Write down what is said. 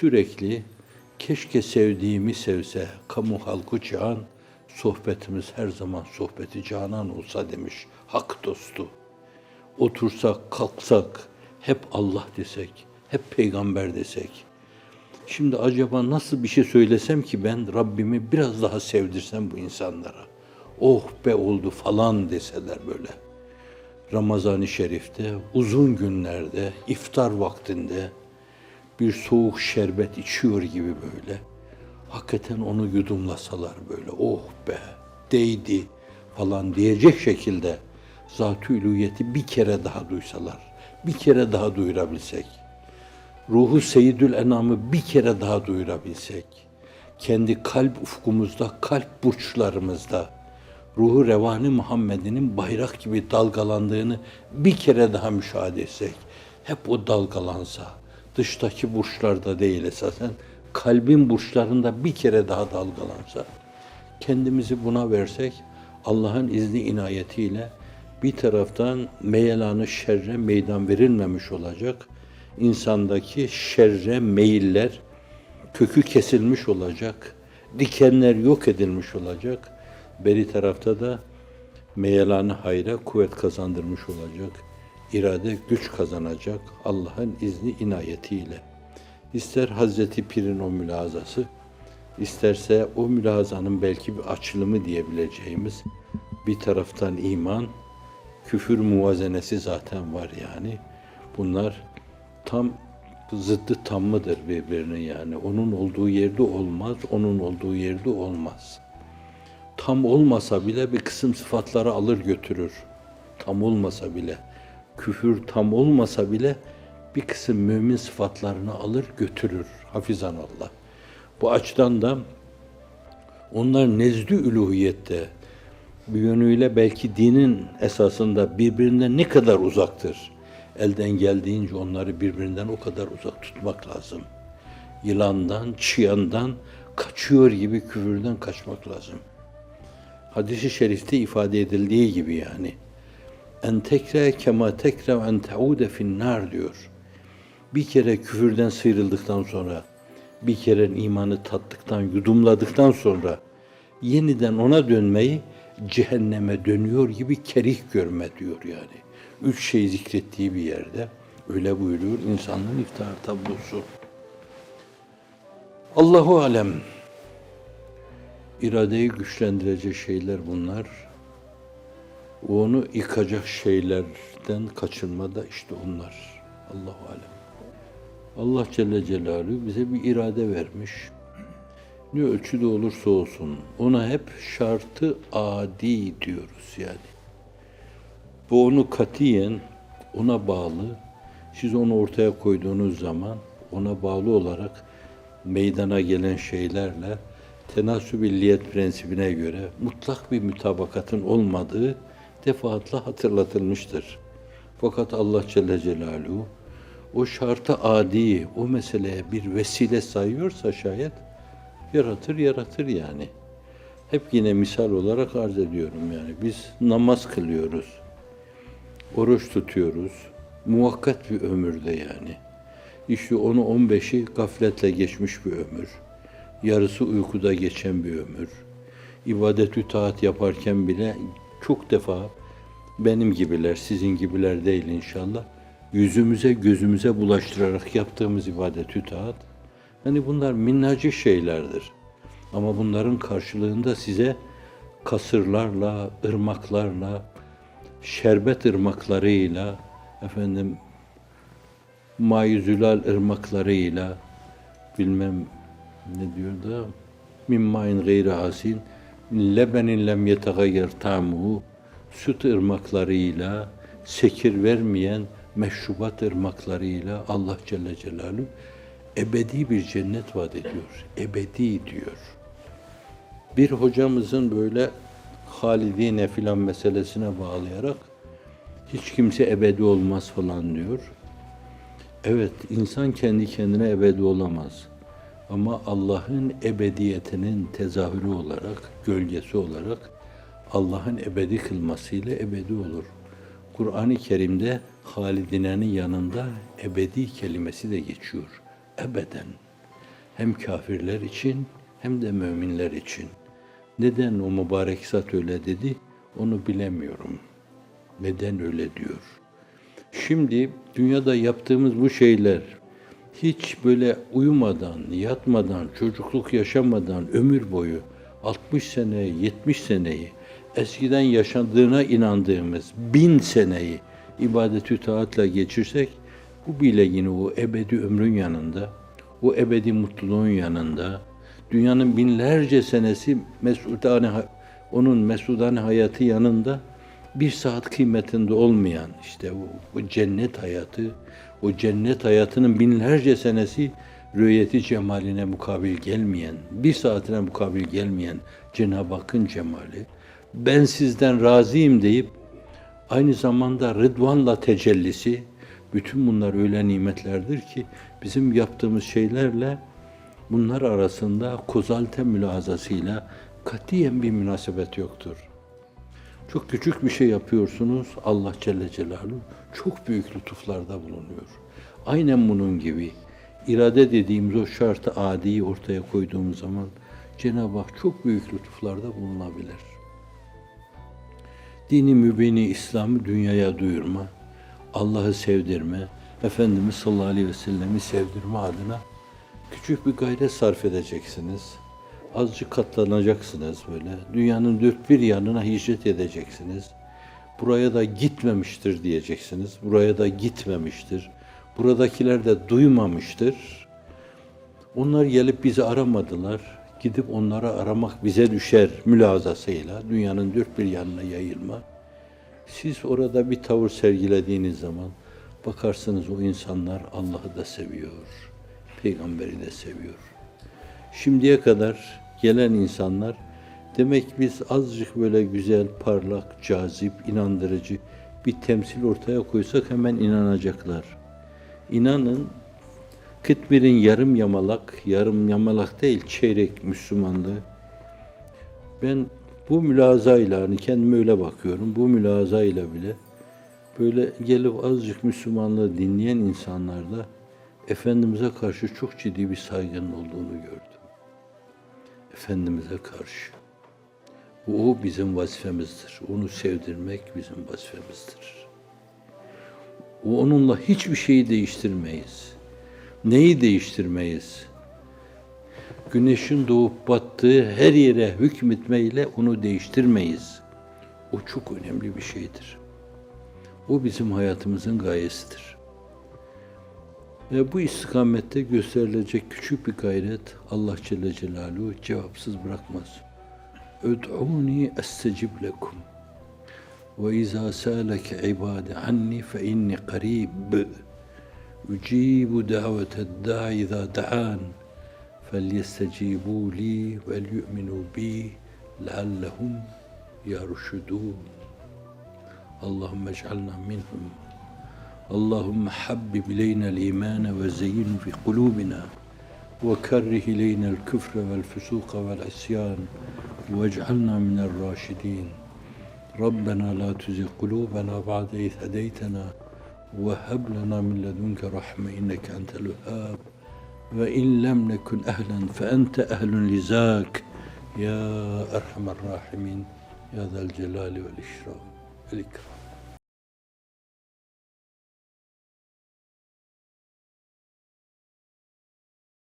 sürekli keşke sevdiğimi sevse kamu halkı can, sohbetimiz her zaman sohbeti canan olsa demiş hak dostu. Otursak, kalksak, hep Allah desek, hep peygamber desek. Şimdi acaba nasıl bir şey söylesem ki ben Rabbimi biraz daha sevdirsem bu insanlara. Oh be oldu falan deseler böyle. Ramazan-ı Şerif'te, uzun günlerde, iftar vaktinde bir soğuk şerbet içiyor gibi böyle. Hakikaten onu yudumlasalar böyle, oh be, değdi falan diyecek şekilde zat-ı ülûyeti bir kere daha duysalar, bir kere daha duyurabilsek, ruhu Seyyidül Enam'ı bir kere daha duyurabilsek, kendi kalp ufkumuzda, kalp burçlarımızda, ruhu revani Muhammed'inin bayrak gibi dalgalandığını bir kere daha müşahede etsek, hep o dalgalansa, dıştaki burçlarda değil esasen, kalbin burçlarında bir kere daha dalgalansa, kendimizi buna versek, Allah'ın izni inayetiyle bir taraftan meyelanı şerre meydan verilmemiş olacak, insandaki şerre meyiller kökü kesilmiş olacak, dikenler yok edilmiş olacak, beri tarafta da meyelanı hayra kuvvet kazandırmış olacak, irade güç kazanacak Allah'ın izni inayetiyle. İster Hazreti Pir'in o mülazası, isterse o mülazanın belki bir açılımı diyebileceğimiz bir taraftan iman, küfür muvazenesi zaten var yani. Bunlar tam zıddı tam mıdır birbirinin yani. Onun olduğu yerde olmaz, onun olduğu yerde olmaz. Tam olmasa bile bir kısım sıfatları alır götürür. Tam olmasa bile. Küfür tam olmasa bile bir kısım mümin sıfatlarını alır götürür. Hafizan Allah. Bu açıdan da onlar nezdü üluhiyette bir yönüyle belki dinin esasında birbirinden ne kadar uzaktır. Elden geldiğince onları birbirinden o kadar uzak tutmak lazım. Yılandan, çıyandan kaçıyor gibi küfürden kaçmak lazım. Hadis-i şerifte ifade edildiği gibi yani. En tekre kema tekre en teude finnar diyor. Bir kere küfürden sıyrıldıktan sonra, bir kere imanı tattıktan, yudumladıktan sonra yeniden ona dönmeyi cehenneme dönüyor gibi kerih görme diyor yani. Üç şey zikrettiği bir yerde öyle buyuruyor insanlığın iftihar tablosu. Allahu alem iradeyi güçlendirecek şeyler bunlar. Onu yıkacak şeylerden kaçınma da işte onlar. Allahu alem. Allah Celle Celaluhu bize bir irade vermiş. Ne ölçüde olursa olsun ona hep şartı adi diyoruz yani. Bu onu katiyen ona bağlı. Siz onu ortaya koyduğunuz zaman ona bağlı olarak meydana gelen şeylerle tenasübilliyet prensibine göre mutlak bir mütabakatın olmadığı defaatle hatırlatılmıştır. Fakat Allah Celle Celaluhu o şartı adi, o meseleye bir vesile sayıyorsa şayet yaratır yaratır yani. Hep yine misal olarak arz ediyorum yani. Biz namaz kılıyoruz. Oruç tutuyoruz. Muvakkat bir ömürde yani. İşte onu 15'i gafletle geçmiş bir ömür. Yarısı uykuda geçen bir ömür. İbadet-ü taat yaparken bile çok defa benim gibiler, sizin gibiler değil inşallah. Yüzümüze, gözümüze bulaştırarak yaptığımız ibadet-ü taat. Hani bunlar minnacık şeylerdir. Ama bunların karşılığında size kasırlarla, ırmaklarla, şerbet ırmaklarıyla, efendim mayzülal ırmaklarıyla, bilmem ne diyor da, min main gayri asin, lebenin lem yetegayyer tamuhu, süt ırmaklarıyla, sekir vermeyen meşrubat ırmaklarıyla Allah Celle Celaluhu ebedi bir cennet vaat ediyor. Ebedi diyor. Bir hocamızın böyle halidine filan meselesine bağlayarak hiç kimse ebedi olmaz falan diyor. Evet, insan kendi kendine ebedi olamaz. Ama Allah'ın ebediyetinin tezahürü olarak, gölgesi olarak Allah'ın ebedi kılmasıyla ebedi olur. Kur'an-ı Kerim'de halidinenin yanında ebedi kelimesi de geçiyor. Ebeden. Hem kafirler için hem de müminler için. Neden o mübarek zat öyle dedi onu bilemiyorum. Neden öyle diyor. Şimdi dünyada yaptığımız bu şeyler hiç böyle uyumadan, yatmadan, çocukluk yaşamadan ömür boyu 60 seneyi, 70 seneyi eskiden yaşandığına inandığımız bin seneyi ibadetü taatla geçirsek bu bile yine o ebedi ömrün yanında, o ebedi mutluluğun yanında, dünyanın binlerce senesi mesudane, onun mesudane hayatı yanında bir saat kıymetinde olmayan işte o, o cennet hayatı, o cennet hayatının binlerce senesi rüyeti cemaline mukabil gelmeyen, bir saatine mukabil gelmeyen Cenab-ı Hakk'ın cemali, ben sizden razıyım deyip aynı zamanda rıdvanla tecellisi, bütün bunlar öyle nimetlerdir ki bizim yaptığımız şeylerle bunlar arasında kozalte mülazasıyla katiyen bir münasebet yoktur. Çok küçük bir şey yapıyorsunuz. Allah Celle Celaluhu çok büyük lütuflarda bulunuyor. Aynen bunun gibi irade dediğimiz o şartı adiyi ortaya koyduğumuz zaman Cenab-ı Hak çok büyük lütuflarda bulunabilir. Dini mübini İslam'ı dünyaya duyurma, Allah'ı sevdirme, Efendimiz sallallahu aleyhi ve sellemi sevdirme adına küçük bir gayret sarf edeceksiniz. Azıcık katlanacaksınız böyle. Dünyanın dört bir yanına hicret edeceksiniz. Buraya da gitmemiştir diyeceksiniz. Buraya da gitmemiştir. Buradakiler de duymamıştır. Onlar gelip bizi aramadılar. Gidip onları aramak bize düşer mülazasıyla. Dünyanın dört bir yanına yayılma. Siz orada bir tavır sergilediğiniz zaman bakarsınız o insanlar Allah'ı da seviyor. Peygamberi de seviyor. Şimdiye kadar gelen insanlar demek biz azıcık böyle güzel, parlak, cazip, inandırıcı bir temsil ortaya koysak hemen inanacaklar. İnanın Kıtmir'in yarım yamalak, yarım yamalak değil çeyrek Müslümanlığı. Ben bu mülazayla hani kendime öyle bakıyorum. Bu mülazayla bile böyle gelip azıcık Müslümanlığı dinleyen insanlarda Efendimiz'e karşı çok ciddi bir saygının olduğunu gördüm. Efendimiz'e karşı. O bizim vazifemizdir. Onu sevdirmek bizim vazifemizdir. Onunla hiçbir şeyi değiştirmeyiz. Neyi değiştirmeyiz? Güneşin doğup battığı her yere hükmetmeyle onu değiştirmeyiz. O çok önemli bir şeydir. O bizim hayatımızın gayesidir. Ve bu istikamette gösterilecek küçük bir gayret Allah Celle Celaluhu cevapsız bırakmaz. Öd'uni estecib lekum. Ve izâ sâleke ibâdi anni fe inni qarîb. Ucibu daveted da'i izâ da'an. فَلْيَسْتَجِيبُوا لِي وَلْيُؤْمِنُوا بِي لَعَلَّهُمْ يَرْشُدُونَ اللهم اجعلنا منهم اللهم حبب إلينا الإيمان وزينه في قلوبنا وكره إلينا الكفر والفسوق والعصيان واجعلنا من الراشدين. ربنا لا تزغ قلوبنا بعد إذ هديتنا وهب لنا من لدنك رحمة إنك أنت الوهاب. وإن لم نكن أهلا فأنت أهل لذاك يا أرحم الراحمين. يا ذا الجلال والإشرام الإكرام